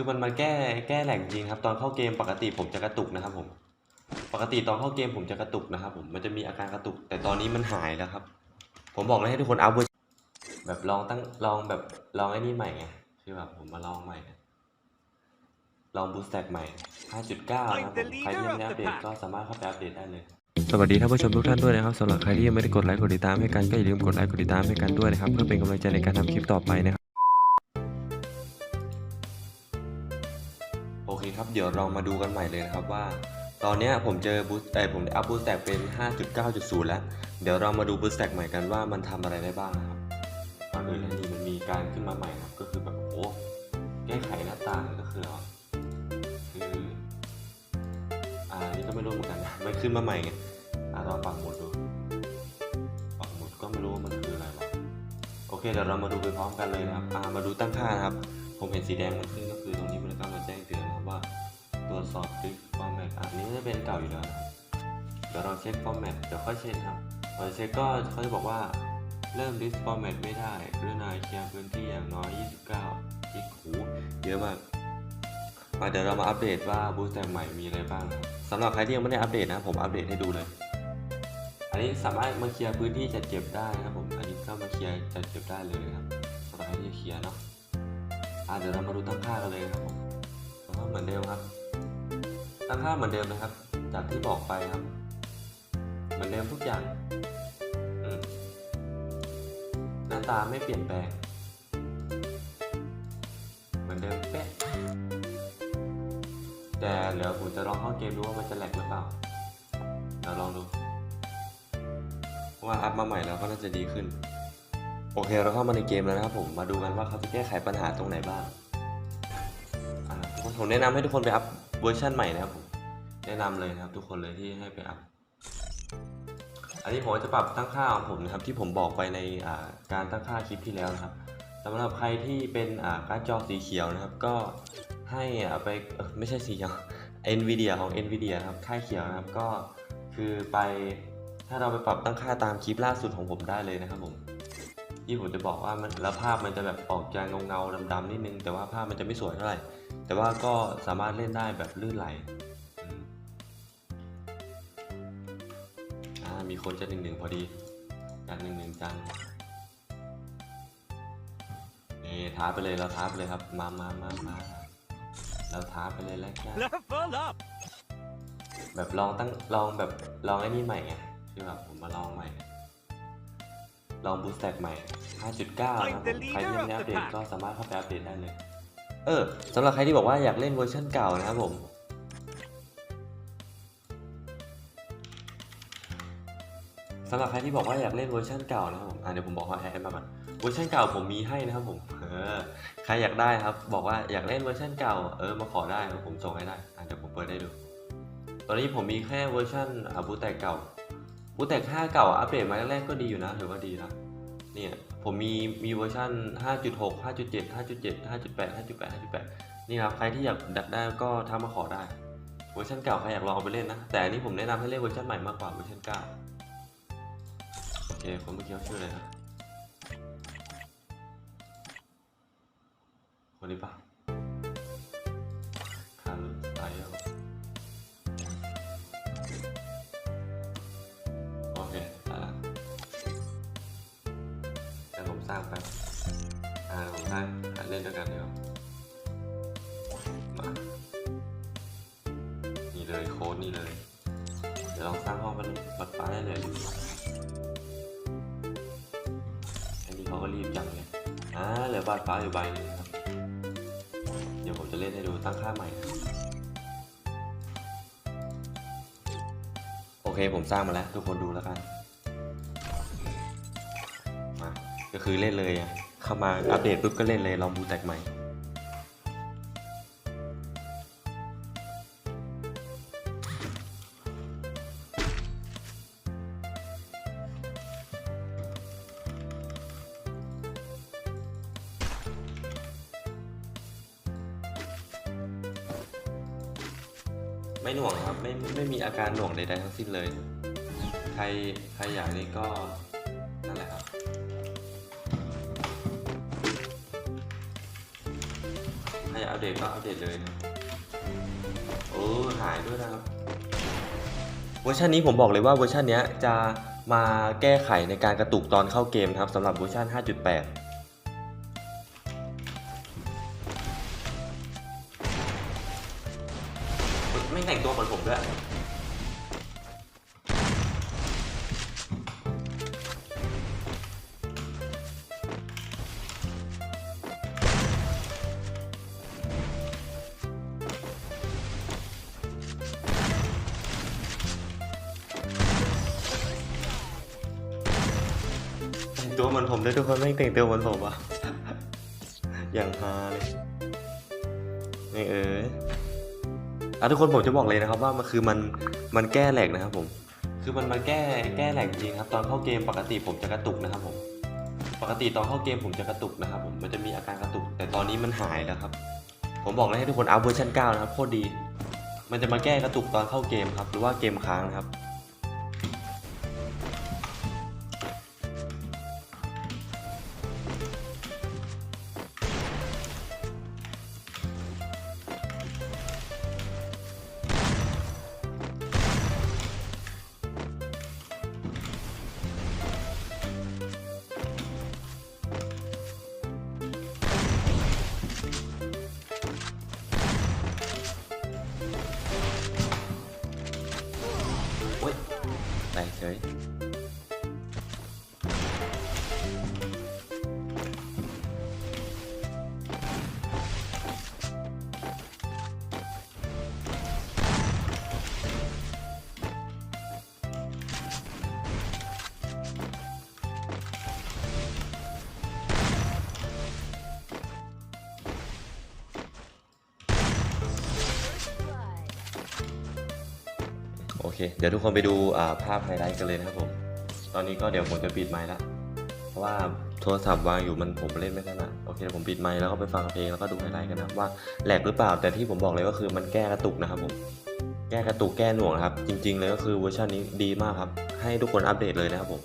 คือมันมาแก้แก้แหล่งจริงครับตอนเข้าเกมปกติผมจะกระตุกนะครับผม ปกติตอนเข้าเกมผมจะกระตุกนะครับผมมันจะมีอาการกระตุก แต่ตอนนี้มันหายแล้วครับ ผมบอกเลยให้ทุกคนอัพเวอร์ชันแบบลองตั้งลองแบบลองไอ้นี่ใหม่ไงคือแบบผมมาลองใหม่ ลองบูสต์แต็กใหม่ 5.9 นะครับผมใครที่ยังไม่ได้อัปเดตก็สามารถเข้าไปอัปเดตได้เลยสวัสดีท่านผู้ชมทุกท่านด้วยนะครับสำหรับใครที่ยังไม่ได้กดไลค์กดติดตามให้กันก็อย่าลืมกดไลค์กดติดตามให้กันด้วยนะครับเพื่อเป็นกำลังใจในการทำคลิปต่อไปนะครับ เดี๋ยวเรามาดูกันใหม่เลยนะครับว่า ตอนนี้ผมเจอบูสต์แต่ผมได้อัพบูสต์แตกเป็น 5.9.0 แล้ว เดี๋ยวเรามาดูบูสต์แตกใหม่กันว่ามันทำอะไรได้บ้างนะครับก่อนอื่นอันนี้มันมีการขึ้นมาใหม่นะครับก็คือแบบโอ้แก้ไขหน้าต่างก็คืออะไรคืออ่าอันนี่ก็ไม่รู้เหมือนกันนะมันขึ้นมาใหม่ไงอ่าลองปักหมุดดูปักหมุดก็ไม่รู้ว่ามันคืออะไรวะโอเคเดี๋ยวเรามาดูไปพร้อมกันเลยนะครับอ่ามาดูตั้งค่านะครับ ผมเห็นสีแดงมันขึ้นก็คือตรงนี้มัน ตรวจสอบดิฟอร์แมตอันนี้จะเป็นเก่าอยู่แล้วนะครับเดี๋ยวเราเช็คฟอร์แมตเดี๋ยวค่อยเช็คครับพอเช็คก็เขาจะบอกว่าเริ่มดิสฟอร์แมตไม่ได้กรุณาเคลียร์พื้นที่อย่างน้อย 29จิกหูเยอะมากมาเดี๋ยวเรามาอัปเดตว่าบูสต์แต่ใหม่มีอะไรบ้างสำหรับใครที่ยังไม่ได้อัปเดตนะผมอัปเดตให้ดูเลย อันนี้สามารถมาเคลียร์พื้นที่จัดเก็บได้นะครับผมอันนี้ก็มาเคลียร์จัดเก็บได้เลยนะครับสำหรับใครที่จะเคลียร์เนาะอะเดี๋ยวเรามาดูตั้งค่ากันเลยครับผมเหมือนเดิมครับ ตั้งค่าเหมือนเดิมนะครับ จากที่บอกไปครับ เหมือนเดิมทุกอย่างหน้าตาไม่เปลี่ยนแปลง เหมือนเดิมเป๊ะ แต่เดี๋ยวผมจะลองเข้าเกมดูว่ามันจะแหลกหรือเปล่าเดี๋ยวลองดูว่าอัพมาใหม่แล้วก็น่าจะดีขึ้น โอเคเราเข้ามาในเกมแล้วนะครับผมมาดูกันว่าเขาจะแก้ไขปัญหาตรงไหนบ้างอ่าทุกคนผมแนะนำให้ทุกคนไปอัพ เวอร์ชันใหม่นะครับผมแนะนำเลยนะครับทุกคนเลยที่ให้ไปอัพอันนี้ผมจะปรับตั้งค่าของผมนะครับที่ผมบอกไปในการตั้งค่าคลิปที่แล้วนะครับสำหรับใครที่เป็นอ่าการ์ดจอสีเขียวนะครับ ก็ให้ไปไม่ใช่สีเขียว NVIDIA ของ NVIDIA ครับค่ายเขียวนะครับก็คือไปถ้าเราไปปรับตั้งค่าตามคลิปล่าสุดของผมได้เลยนะครับผมที่ผมจะบอกว่ามันแล้วภาพมันจะแบบออกจะเงาเงาๆดำๆนิดนึง แต่ว่าภาพมันจะไม่สวยเท่าไหร่ แต่ว่าก็สามารถเล่นได้แบบลื่นไหลอืมอ่ามีคนจะหนึ่งหนึ่งพอดีจังหนึ่งหนึ่งจังนี่ท้าไปเลยเราท้าไปเลยครับ มามามามาเราท้าไปเลยแล้วกัน Level up! แบบลองตั้งลองแบบลองไอ้นี่ใหม่ไงคือแบบผมมาลองใหม่ ลองบูสต์แต็กใหม่ 5.9 นะครับผมใครที่ยังไม่ได้อัปเดตก็สามารถเข้าไปอัปเดตได้เลย เออสำหรับใครที่บอกว่าอยากเล่นเวอร์ชันเก่านะครับผมสำหรับใครที่บอกว่าอยากเล่นเวอร์ชันเก่านะครับผมอะเดี๋ยวผมบอกว่าแอดมาก่อนเวอร์ชันเก่าผมมีให้นะครับผมเออใครอยากได้ครับ บอกว่าอยากเล่นเวอร์ชันเก่าเออมาขอได้ครับผมส่งให้ได้อะเดี๋ยวผมเปิดให้ดู ตอนนี้ผมมีแค่เวอร์ชันอะบูแตกเก่าบูแตก5เก่าอัปเดตมาแรกๆก็ดีอยู่นะถือว่าดีนะ เนี่ยผมมีมีเวอร์ชัน5.6 5.7 5.7 5.8 5.8 5.8 นี่ครับใครที่อยากดักได้ก็ทักมาขอได้ เวอร์ชันเก่าใครอยากลองไปเล่นนะ แต่อันนี้ผมแนะนำให้เล่นเวอร์ชันใหม่มากกว่าเวอร์ชันเก่าโอเคคนเมื่อกี้ชื่ออะไรนะคนนี้ปะ ดี๋ยวผมสร้างแป๊บอ่าผมสร้างการเล่นด้วยกันเดี๋ยวมานี่เลยโค้ดนี่เลย เดี๋ยวลองสร้างห้องเป็นบัดฟ้าได้เลยอันนี้เขาก็รีบจังเลยอ่าเหลือบาดฟ้าอยู่ใบนึงครับ เดี๋ยวผมจะเล่นให้ดูตั้งค่าใหม่โอเคผมสร้างมาแล้วทุกคนดูแล้วกัน คือเล่นเลยอะเข้ามาอัปเดตปุ๊บก็เล่นเลยลองบูแตกใหม่ไม่หน่วงครับ ไม่ไม่มีอาการหน่วงใดๆทั้งสิ้นเลย ใครใครอยากนี่ก็ จะอัปเดตก็อัปเดตเลยนะเออหายด้วยนะครับ เวอร์ชันนี้ผมบอกเลยว่าเวอร์ชันนี้จะมาแก้ไขในการกระตุกตอนเข้าเกมครับสำหรับเวอร์ชัน5.8ไม่แต่งตัวเหมือนผมด้วย ต่งตัวเหมือนผมด้วยทุกคนไม่แต่งตัวเหมือนผมวะอย่างฮาเลยไม่เอออะทุกคนผมจะบอกเลยนะครับว่ามันคือมันมันแก้แหลกนะครับผม คือมันมาแก้แก้แหลกจริงครับ ตอนเข้าเกมปกติผมจะกระตุกนะครับผม ปกติตอนเข้าเกมผมจะกระตุกนะครับ ผมมันจะมีอาการกระตุก แต่ตอนนี้มันหายแล้วครับ ผมบอกเลยให้ทุกคนอัพเวอร์ชัน9นะครับโคตรดี มันจะมาแก้กระตุกตอนเข้าเกมครับ หรือว่าเกมค้างนะครับ ไเคเดี๋ยวทุกคนไปดูภาพไฮไลท์กันเลยนะครับผม ตอนนี้ก็เดี๋ยวผมจะปิดไมค์ละเพราะว่าโทรศัพท์วางอยู่มันผมเล่นไม่ถนัดโอเคผมปิดไมค์แล้วก็ไปฟังเพลงแล้วก็ดูไฮไลท์กันนะว่าแหลกหรือเปล่าแต่ที่ผมบอกเลยก็คือมันแก้กระตุกนะครับผมแก้กระตุกแก้หน่วงนะครับ จริง ๆ เลยก็คือเวอร์ชันนี้ดีมากครับ ให้ทุกคนอัปเดตเลยนะครับผม